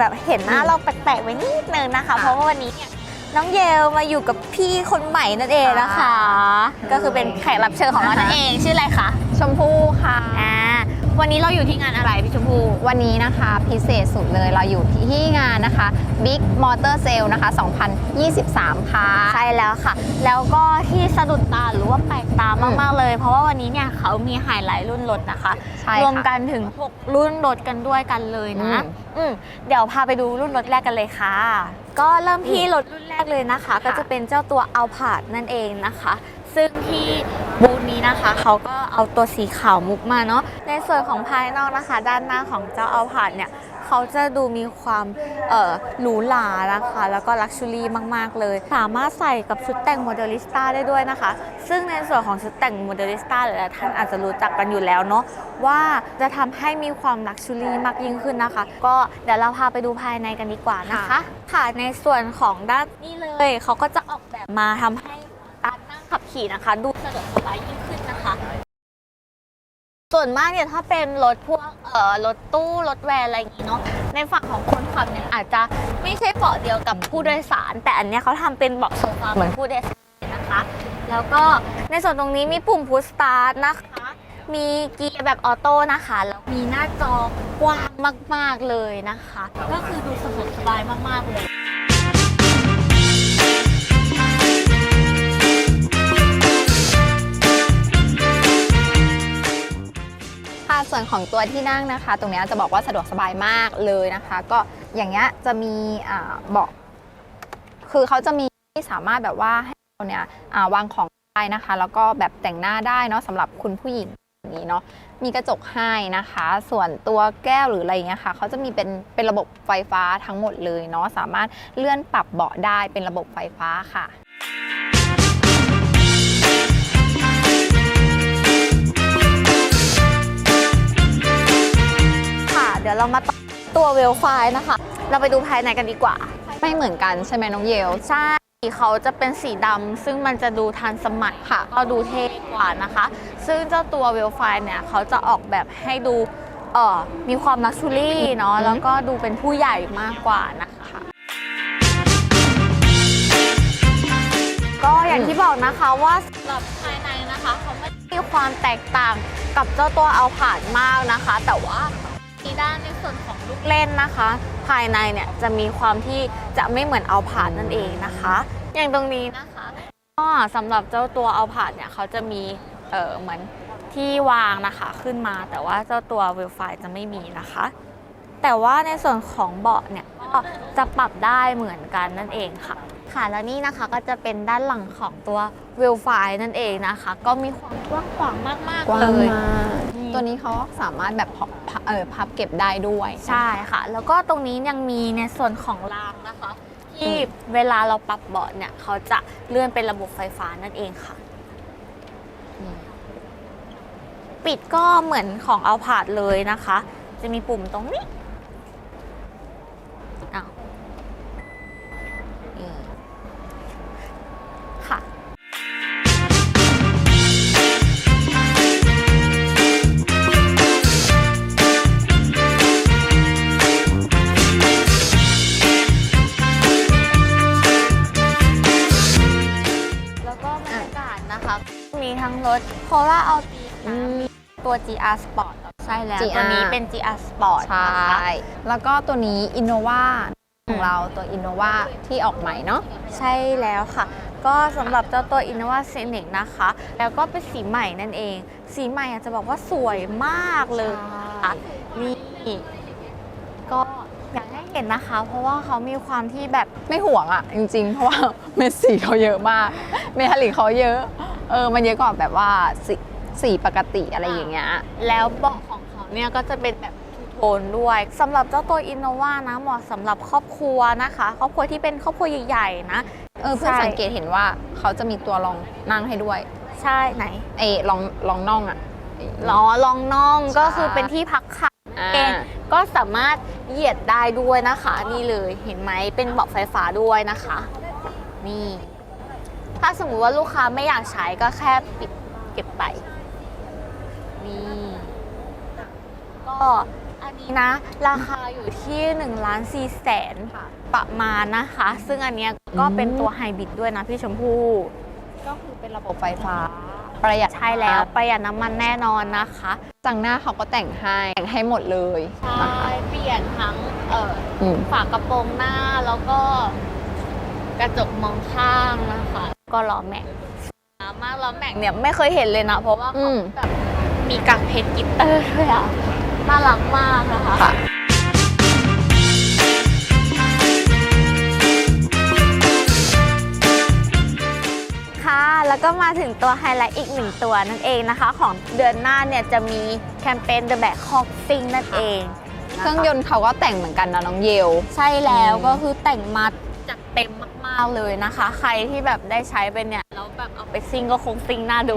แบบเห็นหน้าเราแปลกๆไว้นิดนึงนะคะ เพราะว่าวันนี้เนี่ยน้องเยลมาอยู่กับพี่คนใหม่นั่นเองนะคะ ก็คือเป็นแขกรับเชิญของเรานั่นเองชื่ออะไรคะชมพู่ค่ะอ่า วันนี้เราอยู่ที่งานอะไรพี่ชมพู่วันนี้นะคะพิเศษสุดเลยเราอยู่ที่งานนะคะ Big Motor Sale นะคะ 2023 ค่ะ ใช่แล้วค่ะ แล้วก็ที่สะดุดตาหรือว่าแปลกตามาก ๆ เลย เพราะว่าวันนี้เนี่ยเขามีไฮไลท์รุ่นรถนะคะใช่รวมค่ะกันถึง 6 รุ่นรถกันด้วยกันเลยนะอืมอืมเดี๋ยวพาไปดูรุ่นรถแรกกันเลยค่ะ ก็เริ่มที่รถรุ่นแรกเลยนะคะ ก็จะเป็นเจ้าตัว a l p a r d นั่นเองนะคะ ซึ่งที่บูธ นี้นะคะเขาก็เอาตัวสีขาวมุกมาเนาะในส่วนของภายนอกนะคะ ด้านหน้าของเจ้า a l p a r d เนี่ยเขาจะดูมีความหรูหรานะคะ แล้วก็ลักชัวรี่มาก ๆ เลย สามารถใส่กับชุดแต่งโมเดลิสต้าได้ด้วยนะคะ ซึ่งในส่วนของชุดแต่งโมเดลิสต้าหลายๆท่านอาจจะรู้จักกันอยู่แล้วเนาะว่าจะทำให้มีความลักชัวรี่มากยิ่งขึ้นนะคะ ก็เดี๋ยวเราพาไปดูภายในกันดีกว่านะคะ ค่ะในส่วนของด้านนี้เลยเขาก็จะออกแบบมาทำให้การนั่งขับขี่นะคะ ดูสะดวกสบายยิ่ง ส่วนมากเนี่ยถ้าเป็นรถพวกเอ่อรถตู้รถแวนอะไรอย่างงี้เนาะในฝั่งของคนขับเนี่ยอาจจะไม่ใช่เบาะเดียวกับผู้โดยสาร แต่อันเนี้ยเขาทำเป็นเบาะโซฟาเหมือนผู้โดยสารนะคะ แล้วก็ในส่วนตรงนี้มีปุ่มพุชสตาร์ทนะคะ มีเกียร์แบบออโต้นะคะ แล้วมีหน้าจอกว้างมาก ๆเลยนะคะ ก็คือดูสะดวกสบายมากๆเลย วนของตัวที่นั่งนะคะ ตรงนี้จะบอกว่าสะดวกสบายมากเลยนะคะ ก็อย่างเงี้ยจะมีเบาะคือเขาจะมีที่สามารถแบบว่าให้เราเนี่ยาวางของได้นะคะ แล้วก็แบบแต่งหน้าได้เนาะสำหรับคุณผู้หญิงอย่างนี้เนาะมีกระจกให้นะคะ ส่วนตัวแก้วหรืออะไรเงี้ยค่ะเขาจะมีเป็นเป็นระบบไฟฟ้าทั้งหมดเลยเนาะสามารถเลื่อนปรับเบาะได้เป็นระบบไฟฟ้าค่ะ เดี๋ยวเรามาต่อตัวเวลไฟนะคะ เราไปดูภายในกันดีกว่า ไม่เหมือนกันใช่ไหมน้องเยล ใช่เขาจะเป็นสีดำซึ่งมันจะดูทันสมัยค่ะ ก็ดูเท่กว่านะคะ ซึ่งเจ้าตัวเวลไฟเนี่ยเขาจะออกแบบให้ดูเอ่อมีความลักชูรี่เนาะอืมแล้วก็ดูเป็นผู้ใหญ่มากกว่านะคะ ก็อย่างที่บอกนะคะว่าสำหรับภายในนะคะ เขาไม่ได้มีความแตกต่างกับเจ้าตัวเอาผ่านมากนะคะ แต่ว่าีด้านในส่วนของลูกเล่นนะคะ ภายในเนี่ยจะมีความที่จะไม่เหมือนเอาผ่านนั่นเองนะคะ อย่างตรงนี้นะคะก็สำหรับเจ้าตัวเอาผ่านเนี่ยเขาจะมีเออเหมือนที่วางนะคะขึ้นมาแต่ว่าเจ้าตัวเวลไฟจะไม่มีนะคะ แต่ว่าในส่วนของเบาะเนี่ยก็จะปรับได้เหมือนกันนั่นเองค่ะ ค่ะแล้วนี่นะคะก็จะเป็นด้านหลังของตัวเวลไฟนั่นเองนะคะ ก็มีความกว้างขวางมาก กๆ ว้างเลยมากอืมตัวนี้เขาสามารถแบบพับพับเออพับเก็บได้ด้วยใช่ค่ะ แล้วก็ตรงนี้ยังมีในส่วนของรางนะคะ ที่เวลาเราปรับเบาะเนี่ยเขาจะเลื่อนเป็นระบบไฟฟ้านั่นเองค่ะนี่ปิดก็เหมือนของเอาผาดเลยนะคะ จะมีปุ่มตรงนี้ มีทั้งรถ c o r a Alti อืม ตัว GR Sport ใช่แล้ว GR ตัวนี้เป็น GR Sport ใช่นะคะแล้วก็ตัวนี้ Innova ของเราตัว Innova ที่ออกใหม่เนาะ ใช่แล้วค่ะ ก็สำหรับเจ้าตัว Innova Scenic นะคะ แล้วก็เป็นสีใหม่นั่นเอง สีใหม่อาจจะบอกว่าสวยมากเลยค่ะนี่ก็อยากให้เห็นนะคะ เพราะว่าเขามีความที่แบบ ไม่ห่วงอะจริงๆ เพราะว่า เม็ดสีเขาเยอะมาก เมทัลลิกเขาเยอะ เออมันเยอะกว่าแบบว่าสีสีปกติอะไรอย่างเงี้ย แล้วเบาะของเขาเนี่ยก็จะเป็นแบบทูโทนด้วยสำหรับเจ้าตัว Innova นะเหมาะสำหรับครอบครัวนะคะ ครอบครัวที่เป็นครอบครัวใหญ่ๆนะเออเพื่อนใช่สังเกตเห็นว่าเขาจะมีตัวรองนั่งให้ด้วย ใช่ไหนเอยรองรองน่องอะไอ้ล้อลองน่องใช่ก็คือเป็นที่พักขาอ่าเองก็สามารถเหยียดได้ด้วยนะคะ นี่เลยเห็นไหมเป็นเบาะไฟฟ้าด้วยนะคะ นี่ ถ้าสมมุติว่าลูกค้าไม่อยากใช้ก็แค่ปิดเก็บไป นี่ ก็อันนี้นะ ราคาอยู่ที่1ล้าน4แสนประมาณนะคะ ซึ่งอันเนี้ยก็เป็นตัวไฮบริดด้วยนะพี่ชมพู่ก็คือเป็นระบบไฟฟ้า ประหยัดใช่แล้วประหยัดน้ำมันแน่นอนนะคะจังหน้าเขาก็แต่งให้ แต่งให้หมดเลยใช่เปลี่ยนทั้งเอ่ออืมฝากระโปรงหน้าแล้วก็กระจกมองข้างนะคะ ก็ล้อแม็กซ์สวยมากล้อแม็กซ์เนี่ยไม่เคยเห็นเลยนะ เพราะว่าอืเขามแบบมีกักเพชรกิตเตอร์ด้วยอะน่ารักมากนะคะค่ะค่ะแล้วก็มาถึงตัวไฮไลท์อีกหนึ่งตัวนั่นเองนะคะ ของเดือนหน้าเนี่ยจะมีแคมเปญ The Back Hawk Sing นั่นเองะะเครื่องยนต์เขาก็แต่งเหมือนกันนะน้องเยล ใช่แล้วอืมก็คือแต่งมาจัดเต็มมากๆเลยนะคะ ใครที่แบบได้ใช้เป็นเนี่ยแล้วแบบเอาไปซิ่งก็คงซิ่งน่าดู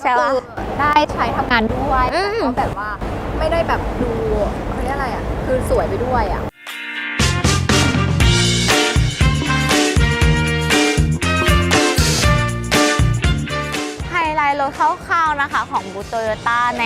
ใช่ก็ปะคือได้ใช้ทำงานด้วยอืแต่ม ก็แบบว่าไม่ได้แบบดูเขาเรียกอะไรอะ คือสวยไปด้วยอะ ไฮไลท์รถคร่าวๆ นะคะของบูโตโยต้าใน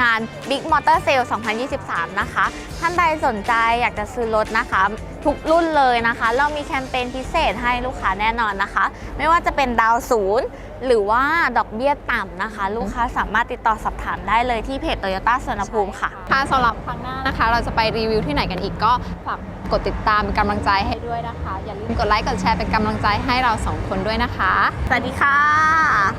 งาน Big Motor Sale 2023 นะคะ ท่านใดสนใจอยากจะซื้อรถนะคะ ทุกรุ่นเลยนะคะ เรามีแคมเปญพิเศษให้ลูกค้าแน่นอนนะคะ ไม่ว่าจะเป็นดาวน์ศูนย์หรือว่าดอกเบี้ยต่ำนะคะ ลูกค้าสามารถติดต่อสอบถามได้เลยที่เพจโตโยต้าสวนภูมิค่ะ ค่ะสำหรับครั้งหน้านะคะ เราจะไปรีวิวที่ไหนกันอีกก็ฝากกดติดตามเป็นกำลังใจให้ด้วยนะคะ อย่าลืมกดไลค์กดแชร์เป็นกำลังใจให้เราสองคนด้วยนะคะ สวัสดีค่ะ